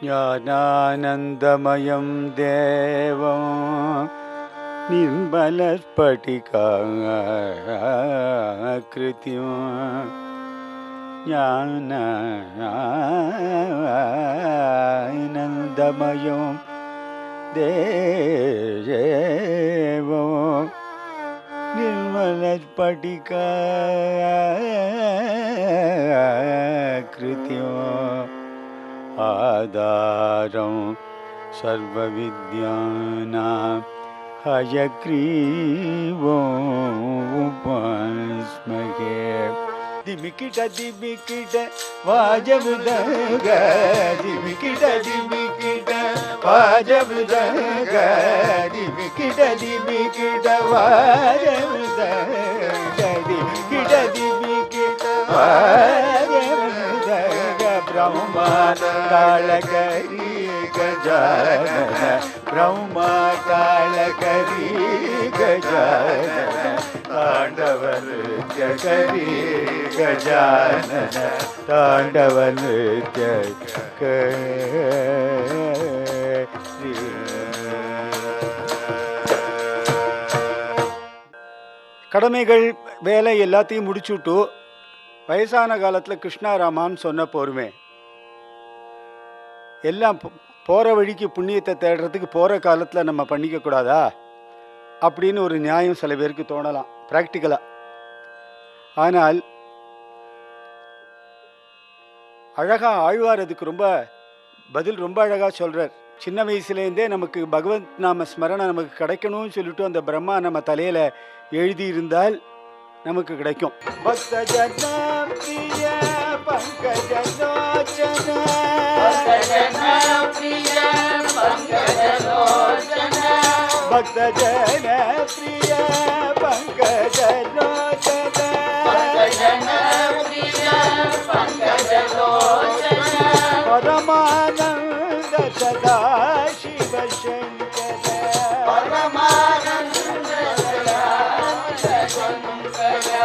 ज्ञानानन्दमयं देवं निर्मलस्फटिकाकृतिम् ज्ञानानन्दमयं देवो निर्मलस्फटिका आधारं सर्वविद्यानां हयग्रीवो उपास्महे। दिमिकिट दिमिकिट वाजमृदङ्ग दिमिकिट दिमिकिट वाजमृदङ्ग दिमिकिट दिमिकिट वाजमृदङ्ग दिमिकिट दिमिकिट वाजमृदङ्ग ब्रह्मा ताळकरी गजानन ब्रह्मा ताळकरी गजानन तांडव नृत्य करी गजानन तांडव नृत्य கடமைகள் வேலை எல்லாத்தையும் முடிச்சுட்டு வயசான காலத்தில் கிருஷ்ணாராமான்னு சொன்ன போருமே எல்லாம் போகிற வழிக்கு புண்ணியத்தை தேடுறதுக்கு போகிற காலத்தில் நம்ம பண்ணிக்க கூடாதா? அப்படின்னு ஒரு நியாயம் சில பேருக்கு தோணலாம் ப்ராக்டிக்கலாக ஆனால் அழகாக ஆழ்வார் அதுக்கு ரொம்ப பதில் ரொம்ப அழகாக சொல்கிறார் சின்ன வயசுலேருந்தே நமக்கு பகவத் நாம ஸ்மரணை நமக்கு கிடைக்கணும்னு சொல்லிட்டு அந்த பிரம்மா நம்ம தலையில் எழுதி இருந்தால் நமக்கு கிடைக்கும். பக்த భక్త జన ప్రియ పంకజ పరమానంద సదా శివ శంకర పరమానంద సదా శివ శంకర